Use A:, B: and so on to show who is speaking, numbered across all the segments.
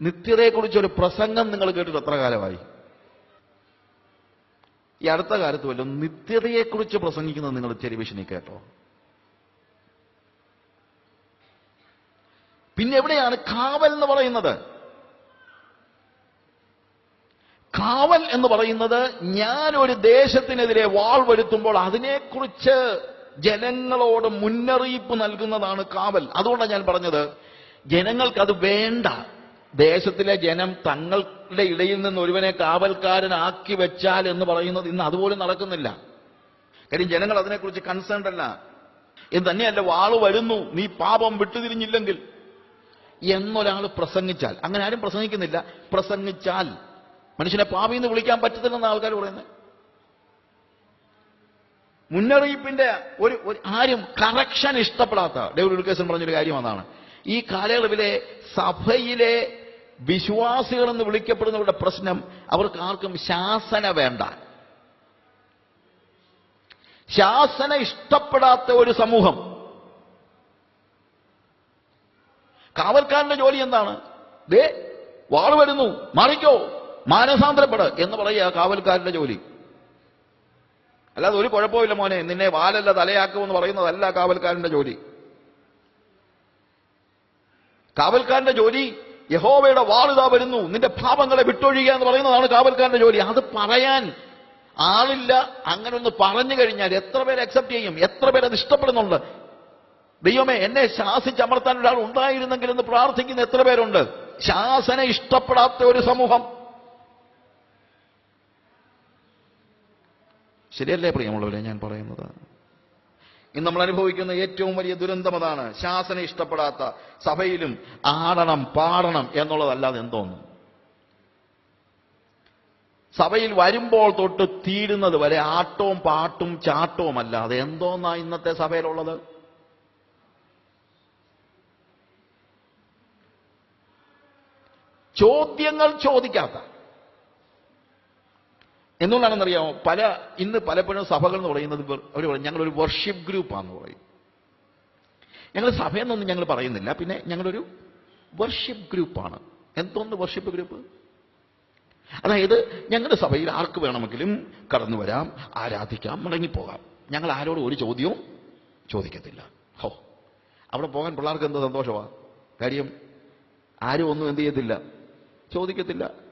A: നിത്യതയെക്കുറിച്ചൊരു പ്രസംഗം നിങ്ങൾ കേട്ടിട്ട് എത്ര കാലമായി? ഈ അടുത്ത കാലത്ത് വല്ലതും നിത്യതയെക്കുറിച്ച് പ്രസംഗിക്കുന്നത് നിങ്ങൾ ടെലിവിഷനിൽ കേട്ടോ? പിന്നെ എവിടെയാണ് കാവൽ എന്ന് പറയുന്നത്? കാവൽ എന്ന് പറയുന്നത് ഞാൻ ഒരു ദേശത്തിനെതിരെ വാൾ വരുത്തുമ്പോൾ അതിനെക്കുറിച്ച് ജനങ്ങളോട് മുന്നറിയിപ്പ് നൽകുന്നതാണ് കാവൽ. അതുകൊണ്ടാണ് ഞാൻ പറഞ്ഞത് ജനങ്ങൾക്ക് അത് വേണ്ട. ദേശത്തിലെ ജനം തങ്ങളുടെ ഇടയിൽ നിന്ന് ഒരുവനെ കാവൽക്കാരനാക്കി വെച്ചാൽ എന്ന് പറയുന്നത് ഇന്ന് അതുപോലും നടക്കുന്നില്ല. കാര്യം ജനങ്ങൾ അതിനെക്കുറിച്ച് കൺസേൺഡ് അല്ല. ഇത് തന്നെയല്ല വാൾ വരുന്നു നീ പാപം വിട്ടുതിരിഞ്ഞില്ലെങ്കിൽ. എന്നൊരാൾ പ്രസംഗിച്ചാൽ അങ്ങനെ ആരും പ്രസംഗിക്കുന്നില്ല. പ്രസംഗിച്ചാൽ മനുഷ്യനെ പാപി എന്ന് വിളിക്കാൻ പറ്റത്തില്ലെന്ന് ആൾക്കാർ പറയുന്നത്. മുന്നറിയിപ്പിന്റെ ഒരു ഒരു ആരും കറക്ഷൻ ഇഷ്ടപ്പെടാത്ത ഡേവിഡ് ഉൽക്കേസൻ പറഞ്ഞൊരു കാര്യം അതാണ്. ഈ കാലയളവിലെ സഭയിലെ വിശ്വാസികൾ എന്ന് വിളിക്കപ്പെടുന്നവരുടെ പ്രശ്നം അവർക്ക് ആർക്കും ശാസന വേണ്ട. ശാസന ഇഷ്ടപ്പെടാത്ത ഒരു സമൂഹം. കാവൽക്കാരന്റെ ജോലി എന്താണ്? ദേ വാൾ വരുന്നു മാറിക്കോ മാനസാന്തരപ്പെട് എന്ന് പറയുക കാവൽക്കാരന്റെ ജോലി. അല്ലാതെ ഒരു കുഴപ്പമില്ല മോനെ നിന്നെ വാലല്ല തലയാക്കുമെന്ന് പറയുന്നതല്ല കാവൽക്കാരന്റെ ജോലി. കാവൽക്കാരന്റെ ജോലി യഹോവയുടെ വാളിതാ വരുന്നു. നിന്റെ പാപങ്ങളെ വിട്ടൊഴിയുക എന്ന് പറയുന്നതാണ് കാവൽക്കാരന്റെ ജോലി. അത് പറയാൻ ആളില്ല. അങ്ങനെ ഒന്ന് പറഞ്ഞു കഴിഞ്ഞാൽ എത്ര പേര് അക്സെപ്റ്റ് ചെയ്യും? എത്ര പേര് അത് ഇഷ്ടപ്പെടുന്നുണ്ട്? ദൈവമേ എന്നെ ശാസിച്ചമർത്താൻ ഒരാൾ ഉണ്ടായിരുന്നെങ്കിൽ എന്ന് പ്രാർത്ഥിക്കുന്ന എത്ര പേരുണ്ട്? ശാസന ഇഷ്ടപ്പെടാത്ത ഒരു സമൂഹം. ശരിയല്ലേ പ്രിയമുള്ളവരെ ഞാൻ പറയുന്നത്? ഇന്ന് നമ്മൾ അനുഭവിക്കുന്ന ഏറ്റവും വലിയ ദുരന്തം അതാണ്. ശാസന ഇഷ്ടപ്പെടാത്ത സഭയിലും ആടണം പാടണം എന്നുള്ളതല്ലാതെ എന്തോന്നു? സഭയിൽ വരുമ്പോൾ തൊട്ട് തീരുന്നത് വരെ ആട്ടവും പാട്ടും ചാട്ടവും അല്ലാതെ എന്തോന്നാ ഇന്നത്തെ സഭയിലുള്ളത്? ചോദ്യങ്ങൾ ചോദിക്കാത്ത എന്തുകൊണ്ടാണെന്നറിയാമോ? പല ഇന്ന് പലപ്പോഴും സഭകൾ എന്ന് പറയുന്നത് അവർ പറയും ഞങ്ങളൊരു വർഷിപ്പ് ഗ്രൂപ്പാന്ന് പറയും. ഞങ്ങൾ സഭയെന്നൊന്നും ഞങ്ങൾ പറയുന്നില്ല. പിന്നെ ഞങ്ങളൊരു വർഷിപ്പ് ഗ്രൂപ്പാണ് എന്തോന്ന് വർഷിപ്പ് ഗ്രൂപ്പ് അതായത് ഞങ്ങളുടെ സഭയിൽ ആർക്ക് വേണമെങ്കിലും കടന്നു വരാം ആരാധിക്കാം മടങ്ങിപ്പോകാം. ഞങ്ങൾ ആരോടും ഒരു ചോദ്യവും ചോദിക്കത്തില്ല. ഹോ. അവിടെ പോകാൻ പിള്ളേർക്ക് എന്ത് സന്തോഷമാണ് കാര്യം ആരും ഒന്നും എന്ത് ചെയ്യത്തില്ല. ചോദിക്കത്തില്ല.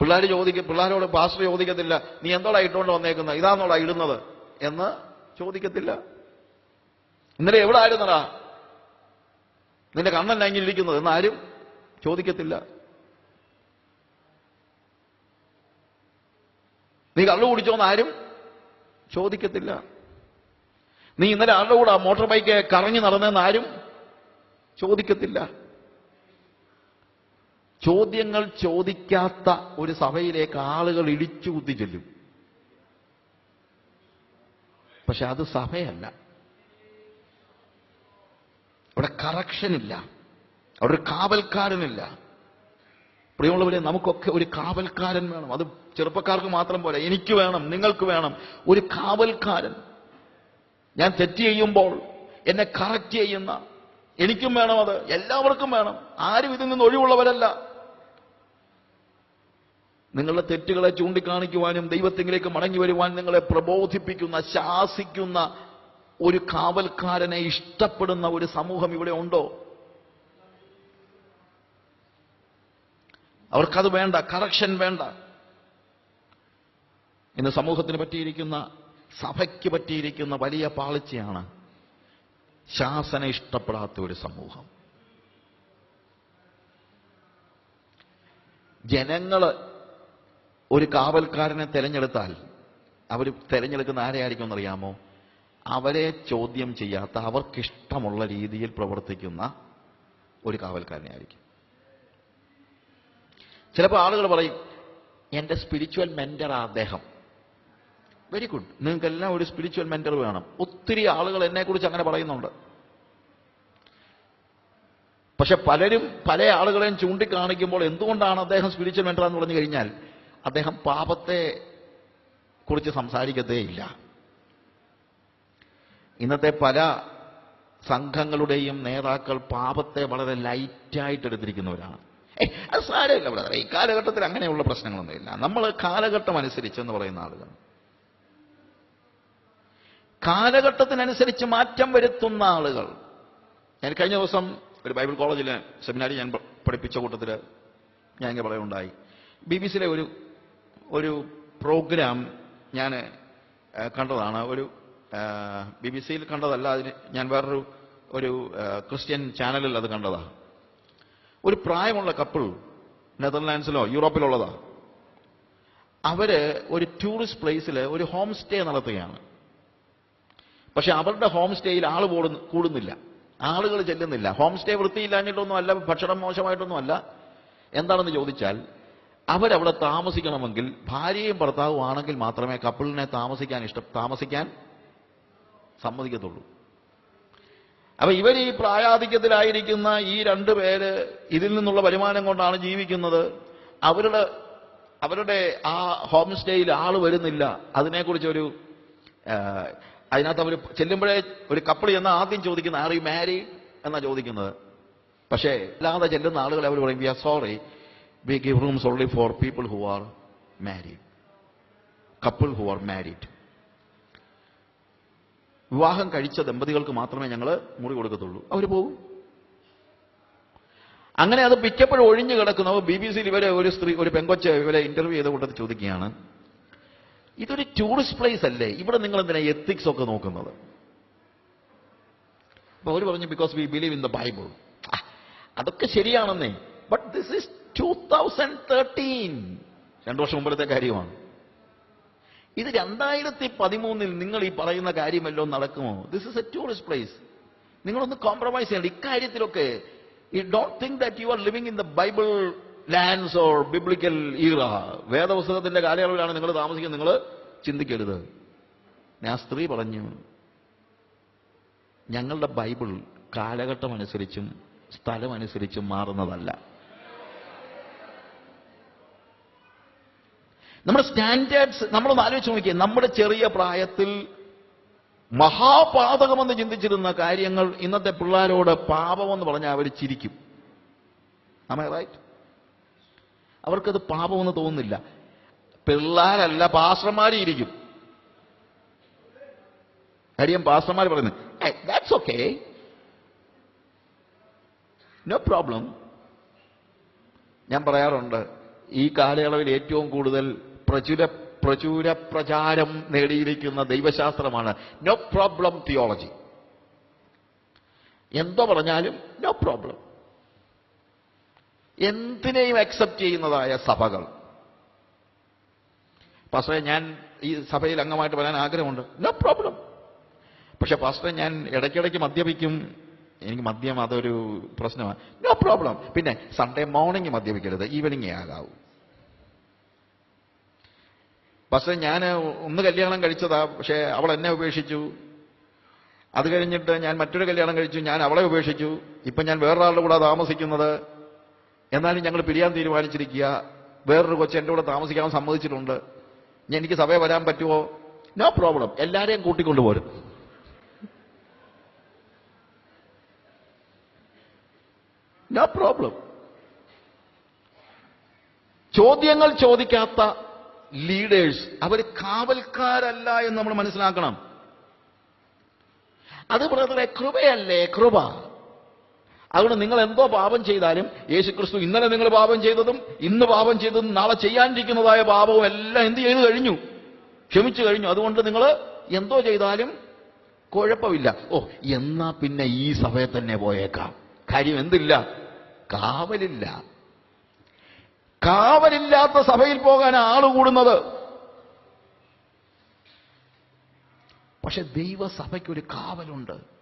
A: പിള്ളേർ ചോദിക്കും പിള്ളേരോട് പാസ്റ്റർ ചോദിക്കത്തില്ല നീ എന്തോടാ ഇട്ടുകൊണ്ട് വന്നേക്കുന്നത് ഇതാന്നോടാ ഇടുന്നത്? എന്ന് ചോദിക്കത്തില്ല. ഇന്നലെ എവിടെ ആയിരുന്നടാ? നിന്റെ കണ്ണല്ല അങ്ങിലിരിക്കുന്നത് എന്നാരും ചോദിക്കത്തില്ല. നീ കള്ളു കുടിച്ചോന്ന് ആരും ചോദിക്കത്തില്ല. നീ ഇന്നലെ ആളുടെ കൂടെ മോട്ടോർ ബൈക്ക് കറങ്ങി നടന്നെന്ന് ആരും ചോദിക്കത്തില്ല. ചോദ്യങ്ങൾ ചോദിക്കാത്ത ഒരു സഭയിലേക്ക് ആളുകൾ ഇടിച്ചു കുത്തി ചെല്ലും. പക്ഷെ അത് സഭയല്ല. അവിടെ കറക്ഷനില്ല അവിടെ ഒരു കാവൽക്കാരനില്ല. പ്രിയമുള്ളവരെ നമുക്കൊക്കെ ഒരു കാവൽക്കാരൻ വേണം. അത് ചെറുപ്പക്കാർക്ക് മാത്രം പോലെ എനിക്ക് വേണം നിങ്ങൾക്ക് വേണം. ഒരു കാവൽക്കാരൻ. ഞാൻ തെറ്റ് ചെയ്യുമ്പോൾ എന്നെ കറക്റ്റ് ചെയ്യുന്ന എനിക്കും വേണം അത്. എല്ലാവർക്കും വേണം. ആരും ഇതിൽ നിന്ന് ഒഴിവുള്ളവരല്ല. നിങ്ങളുടെ തെറ്റുകളെ ചൂണ്ടിക്കാണിക്കുവാനും ദൈവത്തിങ്കിലേക്ക് മടങ്ങി വരുവാൻ നിങ്ങളെ പ്രബോധിപ്പിക്കുന്ന ശാസിക്കുന്ന ഒരു കാവൽക്കാരനെ ഇഷ്ടപ്പെടുന്ന ഒരു സമൂഹം ഇവിടെ ഉണ്ടോ? അവർക്കത് വേണ്ട കറക്ഷൻ വേണ്ട. ഇന്ന് സമൂഹത്തിന് പറ്റിയിരിക്കുന്ന സഭയ്ക്ക് പറ്റിയിരിക്കുന്ന വലിയ പാളിച്ചയാണ് ശാസന ഇഷ്ടപ്പെടാത്ത ഒരു സമൂഹം. ജനങ്ങൾ ഒരു കാവൽക്കാരനെ തെരഞ്ഞെടുത്താൽ അവർ തെരഞ്ഞെടുക്കുന്ന ആരെയായിരിക്കും എന്നറിയാമോ? അവരെ ചോദ്യം ചെയ്യാത്ത അവർക്കിഷ്ടമുള്ള രീതിയിൽ പ്രവർത്തിക്കുന്ന ഒരു കാവൽക്കാരനെ ആയിരിക്കും. ചിലപ്പോൾ ആളുകൾ പറയും എന്റെ സ്പിരിച്വൽ മെന്ററാ അദ്ദേഹം. വെരി ഗുഡ് നിങ്ങൾക്കെല്ലാം ഒരു സ്പിരിച്വൽ മെന്റർ വേണം. ഒത്തിരി ആളുകൾ എന്നെക്കുറിച്ച് അങ്ങനെ പറയുന്നുണ്ട്. പക്ഷെ പലരും പല ആളുകളെയും ചൂണ്ടിക്കാണിക്കുമ്പോൾ എന്തുകൊണ്ടാണ് അദ്ദേഹം സ്പിരിച്വൽ മെന്റർ എന്ന് പറഞ്ഞു കഴിഞ്ഞാൽ അദ്ദേഹം പാപത്തെ കുറിച്ച് സംസാരിക്കത്തേയില്ല ഇന്നത്തെ പല സംഘങ്ങളുടെയും നേതാക്കൾ പാപത്തെ വളരെ ലൈറ്റായിട്ട് എടുത്തിരിക്കുന്നവരാണ്. അത് സാരമില്ല ബ്രദർ ഈ കാലഘട്ടത്തിൽ അങ്ങനെയുള്ള പ്രശ്നങ്ങളൊന്നുമില്ല. നമ്മൾ കാലഘട്ടം അനുസരിച്ച് എന്ന് പറയുന്ന ആളുകൾ. കാലഘട്ടത്തിനനുസരിച്ച് മാറ്റം വരുത്തുന്ന ആളുകൾ. ഞാൻ കഴിഞ്ഞ ദിവസം ഒരു ബൈബിൾ കോളേജിലെ സെമിനാരി ഞാൻ പഠിപ്പിച്ച കൂട്ടത്തിൽ ഞാൻ ഇങ്ങനെ പറയുണ്ടായി ബി ബി സിയിലെ ഒരു ഒരു പ്രോഗ്രാം ഞാൻ കണ്ടതാണ്. ഒരു ബി ബി സിയിൽ കണ്ടതല്ല അതിന് ഞാൻ വേറൊരു ഒരു ക്രിസ്ത്യൻ ചാനലിൽ അത് കണ്ടതാണ് ഒരു പ്രായമുള്ള കപ്പിൾ നെതർലാൻഡ്സിലോ യൂറോപ്പിലുള്ളതാ. അവർ ഒരു ടൂറിസ്റ്റ് പ്ലേസിൽ ഒരു ഹോം സ്റ്റേ നടത്തുകയാണ്. പക്ഷെ അവരുടെ ഹോം സ്റ്റേയിൽ ആൾ കൂടുന്നില്ല. ആളുകൾ ചെല്ലുന്നില്ല. ഹോം സ്റ്റേ വൃത്തിയില്ലാഞ്ഞിട്ടൊന്നും അല്ല ഭക്ഷണം മോശമായിട്ടൊന്നും അല്ല എന്താണെന്ന് ചോദിച്ചാൽ അവരവിടെ താമസിക്കണമെങ്കിൽ ഭാര്യയും ഭർത്താവും ആണെങ്കിൽ മാത്രമേ കപ്പിളിനെ താമസിക്കാൻ ഇഷ്ടം താമസിക്കാൻ സമ്മതിക്കത്തുള്ളൂ. അപ്പൊ ഇവർ ഈ പ്രായാധിക്യത്തിലായിരിക്കുന്ന ഈ രണ്ടു പേര് ഇതിൽ നിന്നുള്ള വരുമാനം കൊണ്ടാണ് ജീവിക്കുന്നത്. അവരുടെ അവരുടെ ആ ഹോം സ്റ്റേയിൽ ആൾ വരുന്നില്ല. അതിനെക്കുറിച്ച് ഒരു അതിനകത്ത് അവർ ചെല്ലുമ്പോഴേ ഒരു കപ്പിൾ എന്ന ആദ്യം ചോദിക്കുന്ന ആർ യു മാരി എന്നാ ചോദിക്കുന്നത്. പക്ഷേ അല്ലാതെ ചെല്ലുന്ന ആളുകൾ അവർ പറയും we are sorry we give rooms only for people who are married, couple who are married. വിവാഹം കഴിച്ച ദമ്പതികൾക്ക് മാത്രമേ ഞങ്ങൾ മുറി കൊടുക്കത്തുള്ളൂ. അവർ പോകും അങ്ങനെ അത് മിക്കപ്പോഴും ഒഴിഞ്ഞു കിടക്കുന്നു. ബി ബി സിയിൽ ഇവരെ ഒരു സ്ത്രീ ഒരു പെങ്കൊച്ച ഇവരെ ഇന്റർവ്യൂ ചെയ്ത കൂട്ടത്തിൽ ചോദിക്കുകയാണ്. ഇതൊരു ടൂറിസ്റ്റ് പ്ലേസ് അല്ലേ? ഇവിടെ നിങ്ങൾ എന്തിനാ എത്തിക്സ് ഒക്കെ നോക്കുന്നത്? അപ്പൊ അവർ പറഞ്ഞു because we believe in the Bible അതൊക്കെ ശരിയാണെന്നേ. But this is two thousand thirteen രണ്ടു വർഷം മുമ്പത്തെ കാര്യമാണ്. ഇത് രണ്ടായിരത്തി പതിമൂന്നിൽ നിങ്ങൾ ഈ പറയുന്ന കാര്യമല്ലോ നടക്കുമോ? This is a tourist place നിങ്ങളൊന്ന് കോംപ്രമൈസ് ചെയ്യണം. ഇക്കാര്യത്തിലൊക്കെ you don't think that you are living in the Bible lands or biblical era വേദപുസ്തകത്തിന്റെ കാലയളവിലാണ് നിങ്ങൾ താമസിക്കുന്നത്. നിങ്ങൾ ചിന്തിക്കരുത്. ഞാൻ സ്ത്രീ പറഞ്ഞു ഞങ്ങളുടെ ബൈബിൾ കാലഘട്ടം അനുസരിച്ചും സ്ഥലം അനുസരിച്ചും മാറുന്നതല്ല. നമ്മുടെ സ്റ്റാൻഡേർഡ്സ് നമ്മളൊന്ന് ആലോചിച്ച് നോക്കിയേ. നമ്മുടെ ചെറിയ പ്രായത്തിൽ മഹാപാതകമെന്ന് ചിന്തിച്ചിരുന്ന കാര്യങ്ങൾ ഇന്നത്തെ പിള്ളേരോട് പാപമെന്ന് പറഞ്ഞാൽ അവർ ചിരിക്കും. ആമേ റൈറ്റ് അവർക്കത് പാപമെന്ന് തോന്നുന്നില്ല. പിള്ളേരല്ല പാസ്റ്റർമാരും ഇരിക്കും. കാര്യം പാസ്റ്റർമാർ പറയുന്നത് ദാറ്റ്സ് ഓക്കെ നോ പ്രോബ്ലം ഞാൻ പറയാറുണ്ട് ഈ കാലയളവിൽ ഏറ്റവും കൂടുതൽ പ്രചുര പ്രചുര പ്രചാരം നേടിയിരിക്കുന്ന ദൈവശാസ്ത്രമാണ്. നോ പ്രോബ്ലം തിയോളജി എന്തോ പറഞ്ഞാലും നോ പ്രോബ്ലം എന്തിനേയും അക്സെപ്റ്റ് ചെയ്യുന്നതായ സഭകൾ. പാസ്റ്ററെ ഞാൻ ഈ സഭയിൽ അംഗമായിട്ട് വരാൻ ആഗ്രഹമുണ്ട്. നോ പ്രോബ്ലം പക്ഷെ പാസ്റ്ററെ ഞാൻ ഇടയ്ക്കിടയ്ക്ക് മദ്യപിക്കും. എനിക്ക് മദ്യം അതൊരു പ്രശ്നമാണ് നോ പ്രോബ്ലം പിന്നെ സൺഡേ മോർണിംഗ് മദ്യപിക്കരുത്. ഈവനിങ്ങേ ആകാവൂ. പക്ഷേ ഞാൻ ഒന്ന് കല്യാണം കഴിച്ചതാ പക്ഷേ അവൾ എന്നെ ഉപേക്ഷിച്ചു. അത് കഴിഞ്ഞിട്ട് ഞാൻ മറ്റൊരു കല്യാണം കഴിച്ചു ഞാൻ അവളെ ഉപേക്ഷിച്ചു. ഇപ്പൊ ഞാൻ വേറൊരാളുടെ കൂടെ താമസിക്കുന്നത്. എന്നാലും ഞങ്ങൾ പിരിയാൻ തീരുമാനിച്ചിരിക്കുക. വേറൊരു കൊച്ചു എന്റെ കൂടെ താമസിക്കാൻ സമ്മതിച്ചിട്ടുണ്ട്. ഞാൻ എനിക്ക് സഭയെ വരാൻ പറ്റുമോ? നോ പ്രോബ്ലം എല്ലാരെയും കൂട്ടിക്കൊണ്ടുപോരും നോ പ്രോബ്ലം ചോദ്യങ്ങൾ ചോദിക്കാത്ത ലീഡേഴ്സ് അവർ കാവൽക്കാരല്ല എന്ന് നമ്മൾ മനസ്സിലാക്കണം. അത് ബ്രദറെ കൃപയല്ലേ? കൃപ. അതുകൊണ്ട് നിങ്ങൾ എന്തോ പാപം ചെയ്താലും യേശു ക്രിസ്തു ഇന്നലെ നിങ്ങൾ പാപം ചെയ്തതും ഇന്ന് പാപം ചെയ്തതും നാളെ ചെയ്യാനിരിക്കുന്നതായ പാപവും എല്ലാം എന്ത് ചെയ്തു കഴിഞ്ഞു? ക്ഷമിച്ചു കഴിഞ്ഞു. അതുകൊണ്ട് നിങ്ങൾ എന്തോ ചെയ്താലും കുഴപ്പമില്ല. ഓ എന്നാ പിന്നെ ഈ സഭയെ തന്നെ പോയേക്കാം. കാര്യം എന്തില്ല? കാവലില്ല. കാവലില്ലാത്ത സഭയിൽ പോകാൻ ആൾ കൂടുന്നത്. പക്ഷെ ദൈവസഭയ്ക്കൊരു കാവലുണ്ട്.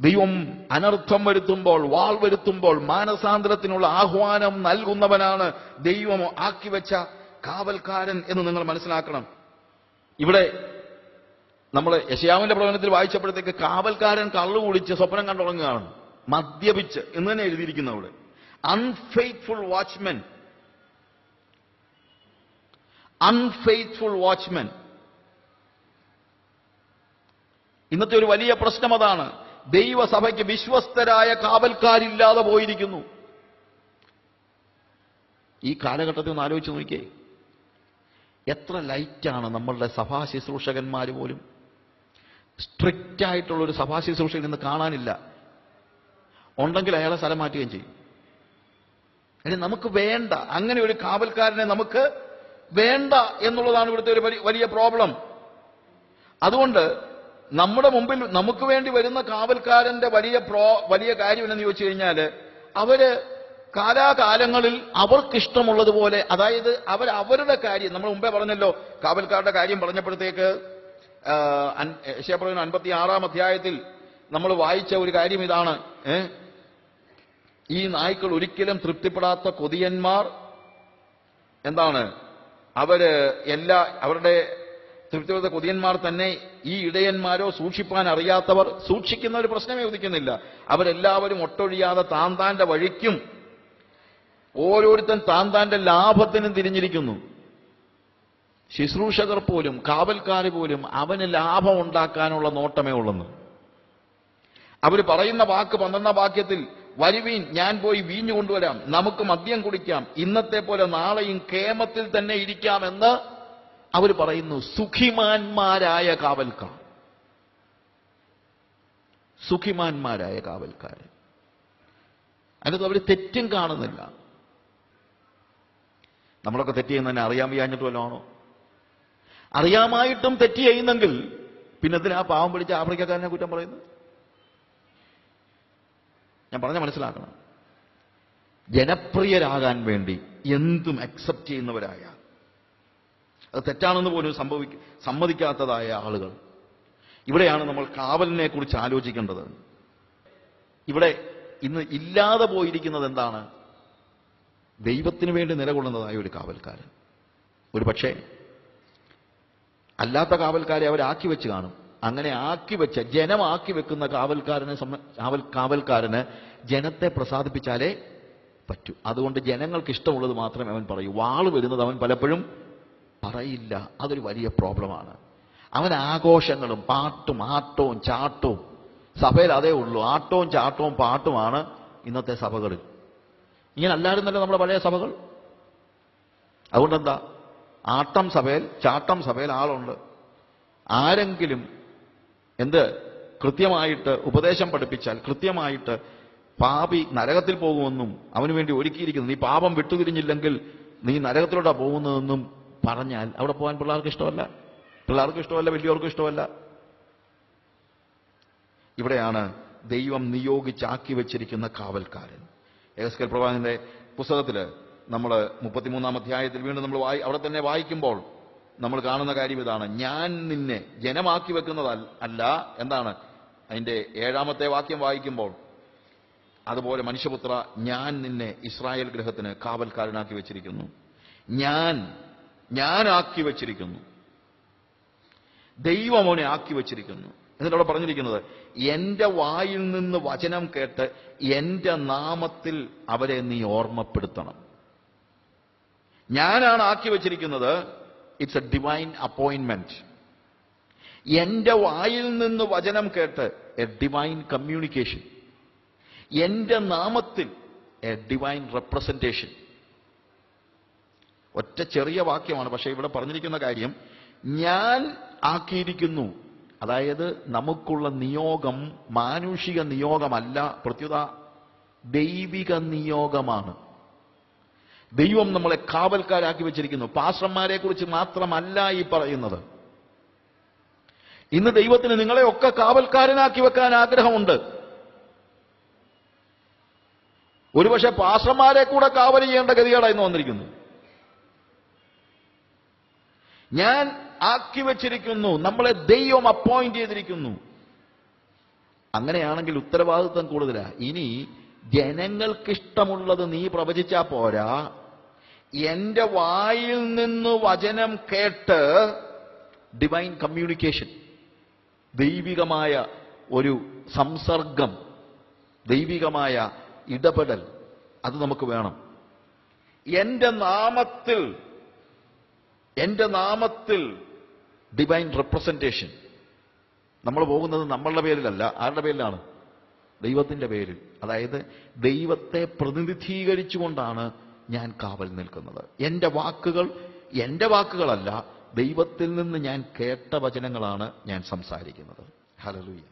A: ദൈവം അനർത്ഥം വരുത്തുമ്പോൾ വാൾ വരുത്തുമ്പോൾ മാനസാന്തരത്തിനുള്ള ആഹ്വാനം നൽകുന്നവനാണ് ദൈവം ആക്കി വെച്ച കാവൽക്കാരൻ എന്ന് നിങ്ങൾ മനസ്സിലാക്കണം. ഇവിടെ നമ്മൾ യശയാവിന്റെ പ്രവചനത്തിൽ വായിച്ചപ്പോഴത്തേക്ക് കാവൽക്കാരൻ കള്ളു കുടിച്ച് സ്വപ്നം കണ്ടുടങ്ങുകയാണ് മദ്യപിച്ച് എന്ന് തന്നെ എഴുതിയിരിക്കുന്നു അവിടെ. അൺഫെയ്ത്ത്ഫുൾ വാച്ച്മെൻ അൺഫെയ്ത്ത്ഫുൾ വാച്ച്മെൻ ഇന്നത്തെ ഒരു വലിയ പ്രശ്നം അതാണ് ദൈവസഭയ്ക്ക് വിശ്വസ്തരായ കാവൽക്കാരില്ലാതെ പോയിരിക്കുന്നു. ഈ കാലഘട്ടത്തിൽ ഒന്ന് ആലോചിച്ച് നോക്കിയേ. എത്ര ലൈറ്റാണ് നമ്മളുടെ സഭാ ശുശ്രൂഷകന്മാർ പോലും. സ്ട്രിക്റ്റ് ആയിട്ടുള്ള ഒരു സഭാ ശുശ്രൂഷയിൽ നിന്ന് കാണാനില്ല. ഉണ്ടെങ്കിൽ അയാളെ സ്ഥലം മാറ്റുകയും ചെയ്യും. ഇനി നമുക്ക് വേണ്ട. അങ്ങനെ ഒരു കാവൽക്കാരനെ നമുക്ക് വേണ്ട എന്നുള്ളതാണ് ഇവിടുത്തെ ഒരു വലിയ പ്രോബ്ലം. അതുകൊണ്ട് നമ്മുടെ മുമ്പിൽ നമുക്ക് വേണ്ടി വരുന്ന കാവൽക്കാരന്റെ വലിയ പ്രോ വലിയ കാര്യം എന്നു ചോദിച്ചു കഴിഞ്ഞാൽ അവർ കാലാകാലങ്ങളിൽ അവർക്കിഷ്ടമുള്ളതുപോലെ അതായത് അവർ അവരുടെ കാര്യം നമ്മൾ മുമ്പേ പറഞ്ഞല്ലോ കാവൽക്കാരുടെ കാര്യം പറഞ്ഞപ്പോഴത്തേക്ക് യശയപ്രവചനം അൻപത്തി ആറാം അധ്യായത്തിൽ നമ്മൾ വായിച്ച ഒരു കാര്യം ഇതാണ്. ഏ? ഈ നായ്ക്കൾ ഒരിക്കലും തൃപ്തിപ്പെടാത്ത കൊതിയന്മാർ എന്താണ്? അവർ എല്ലാ അവരുടെ തൃപ്തിപ്പെട്ട കൊതിയന്മാർ തന്നെ ഈ ഇടയന്മാരോ സൂക്ഷിപ്പാൻ അറിയാത്തവർ സൂക്ഷിക്കുന്ന ഒരു പ്രശ്നമേ ഉദിക്കുന്നില്ല. അവരെല്ലാവരും ഒട്ടൊഴിയാതെ താൻ താന്റെ വഴിക്കും ഓരോരുത്തൻ താൻ താന്റെ ലാഭത്തിനും തിരിഞ്ഞിരിക്കുന്നു. ശുശ്രൂഷകർ പോലും കാവൽക്കാർ പോലും അവന് ലാഭം ഉണ്ടാക്കാനുള്ള നോട്ടമേ ഉള്ളെന്ന്. അവർ പറയുന്ന വാക്ക് പന്ത്രണ്ടാം വാക്യത്തിൽ വരുവീൻ ഞാൻ പോയി വീഞ്ഞു കൊണ്ടുവരാം. നമുക്ക് മദ്യം കുടിക്കാം. ഇന്നത്തെ പോലെ നാളെയും കേമത്തിൽ തന്നെ ഇരിക്കാമെന്ന് അവർ പറയുന്നു. സുഖിമാന്മാരായ കാവൽക്കാർ. സുഖിമാന്മാരായ കാവൽക്കാർ അതിനകത്ത് അവർ തെറ്റും കാണുന്നില്ല. നമ്മളൊക്കെ തെറ്റ് ചെയ്യുന്നതന്നെ അറിയാൻ വയ്യാഞ്ഞിട്ട് വല്ലതാണോ അറിയാമായിട്ടും തെറ്റ് ചെയ്യുന്നെങ്കിൽ പിന്നെ എന്തിനാ പാവം പിടിച്ച ആഫ്രിക്കക്കാരനെ കുറ്റം പറയുന്നത്? ഞാൻ പറഞ്ഞ മനസ്സിലാക്കണം. ജനപ്രിയരാകാൻ വേണ്ടി എന്തും അക്സെപ്റ്റ് ചെയ്യുന്നവരായ അത് തെറ്റാണെന്ന് പോലും സംഭവിക്ക സമ്മതിക്കാത്തതായ ആളുകൾ ഇവിടെയാണ് നമ്മൾ കാവലിനെ കുറിച്ച് ആലോചിക്കേണ്ടത്. ഇവിടെ ഇന്ന് ഇല്ലാതെ പോയിരിക്കുന്നത് എന്താണ്? ദൈവത്തിന് വേണ്ടി നിലകൊള്ളുന്നതായ ഒരു കാവൽക്കാരൻ. ഒരു പക്ഷേ അല്ലാത്ത കാവൽക്കാരെ അവരാക്കി വെച്ച് കാണും. അങ്ങനെ ആക്കി വെച്ച ജനമാക്കി വെക്കുന്ന കാവൽക്കാരനെ കാവൽ കാവൽക്കാരന് ജനത്തെ പ്രസാദിപ്പിച്ചാലേ പറ്റൂ. അതുകൊണ്ട് ജനങ്ങൾക്ക് ഇഷ്ടമുള്ളത് മാത്രമേ അവൻ പറയൂ. വാൾ വരുന്നത് അവൻ പലപ്പോഴും പറയില്ല. അതൊരു വലിയ പ്രോബ്ലമാണ്. അവൻ ആഘോഷങ്ങളും പാട്ടും ആട്ടവും ചാട്ടവും സഭയിൽ അതേ ഉള്ളൂ. ആട്ടവും ചാട്ടവും പാട്ടുമാണ് ഇന്നത്തെ സഭകളിൽ ഇങ്ങനെ അല്ലായിരുന്നല്ലോ നമ്മുടെ പഴയ സഭകൾ? അതുകൊണ്ടെന്താ? ആട്ടം സഭയിൽ ചാട്ടം സഭയിൽ ആളുണ്ട്. ആരെങ്കിലും എന്ത്? കൃത്യമായിട്ട് ഉപദേശം പഠിപ്പിച്ചാൽ കൃത്യമായിട്ട് പാപി നരകത്തിൽ പോകുമെന്നും അവന് വേണ്ടി ഒരുക്കിയിരിക്കുന്നു. നീ പാപം വിട്ടുതിരിഞ്ഞില്ലെങ്കിൽ നീ നരകത്തിലൂടെ പോകുന്നതെന്നും പറഞ്ഞാൽ അവിടെ പോകാൻ പിള്ളേർക്ക് ഇഷ്ടമല്ല. പിള്ളേർക്ക് ഇഷ്ടമല്ല വലിയവർക്കും ഇഷ്ടമല്ല. ഇവിടെയാണ് ദൈവം നിയോഗിച്ചാക്കി വെച്ചിരിക്കുന്ന കാവൽക്കാരൻ. ഏകസ്കൽ പ്രവാചകന്റെ പുസ്തകത്തിൽ നമ്മൾ മുപ്പത്തിമൂന്നാം അധ്യായത്തിൽ വീണ്ടും നമ്മൾ വായി അവിടെ തന്നെ വായിക്കുമ്പോൾ നമ്മൾ കാണുന്ന കാര്യം ഇതാണ്. ഞാൻ നിന്നെ ജനമാക്കി വെക്കുന്നത് അല്ല. എന്താണ്? അതിന്റെ ഏഴാമത്തെ വാക്യം വായിക്കുമ്പോൾ അതുപോലെ മനുഷ്യപുത്ര ഞാൻ നിന്നെ ഇസ്രായേൽ ഗ്രഹത്തിന് കാവൽക്കാരനാക്കി വെച്ചിരിക്കുന്നു. ഞാൻ ഞാനാക്കി വെച്ചിരിക്കുന്നു. ദൈവം അവനെ ആക്കി വെച്ചിരിക്കുന്നു. എന്നിട്ട് അവിടെ പറഞ്ഞിരിക്കുന്നത് എന്റെ വായിൽ നിന്ന് വചനം കേട്ട് എന്റെ നാമത്തിൽ അവരെ നീ ഓർമ്മപ്പെടുത്തണം. ഞാനാണ് ആക്കി വെച്ചിരിക്കുന്നത് ഇറ്റ്സ് എ ഡിവൈൻ അപ്പോയിൻമെന്റ് എന്റെ വായിൽ നിന്ന് വചനം കേട്ട് എ ഡിവൈൻ കമ്മ്യൂണിക്കേഷൻ എന്റെ നാമത്തിൽ എ ഡിവൈൻ റെപ്രസെന്റേഷൻ ഒറ്റ ചെറിയ വാക്യമാണ് പക്ഷെ ഇവിടെ പറഞ്ഞിരിക്കുന്ന കാര്യം ഞാൻ ആക്കിയിരിക്കുന്നു. അതായത് നമുക്കുള്ള നിയോഗം മാനുഷിക നിയോഗമല്ല പ്രത്യുത ദൈവിക നിയോഗമാണ്. ദൈവം നമ്മളെ കാവൽക്കാരാക്കി വെച്ചിരിക്കുന്നു. പാസ്റ്റർമാരെ കുറിച്ച് മാത്രമല്ല ഈ പറയുന്നത്. ഇന്ന് ദൈവത്തിന് നിങ്ങളെ ഒക്കെ കാവൽക്കാരനാക്കി വെക്കാൻ ആഗ്രഹമുണ്ട്. ഒരുപക്ഷെ പാസ്റ്റർമാരെ കൂടെ കാവൽ ചെയ്യേണ്ട ഗതികേടായി വന്നിരിക്കുന്നു. ഞാൻ ആക്കി വെച്ചിരിക്കുന്നു. നമ്മളെ ദൈവം അപ്പോയിന്റ് ചെയ്തിരിക്കുന്നു. അങ്ങനെയാണെങ്കിൽ ഉത്തരവാദിത്വം കൂടുതലാ. ഇനി ജനങ്ങൾക്കിഷ്ടമുള്ളത് നീ പ്രവചിച്ചാ പോരാ. എന്റെ വായിൽ നിന്ന് വചനം കേട്ട് ഡിവൈൻ കമ്മ്യൂണിക്കേഷൻ ദൈവികമായ ഒരു സംസർഗം ദൈവികമായ ഇടപെടൽ അത് നമുക്ക് വേണം. എന്റെ നാമത്തിൽ എന്റെ നാമത്തിൽ ഡിവൈൻ റെപ്രസെന്റേഷൻ നമ്മൾ പോകുന്നത് നമ്മളുടെ പേരിലല്ല ആരുടെ പേരിലാണ്? ദൈവത്തിന്റെ പേരിൽ. അതായത് ദൈവത്തെ പ്രതിനിധീകരിച്ചുകൊണ്ടാണ് ഞാൻ കാവൽ നിൽക്കുന്നത്. എന്റെ വാക്കുകൾ എന്റെ വാക്കുകളല്ല ദൈവത്തിൽ നിന്ന് ഞാൻ കേട്ട വചനങ്ങളാണ് ഞാൻ സംസാരിക്കുന്നത്. ഹലലുയ്യ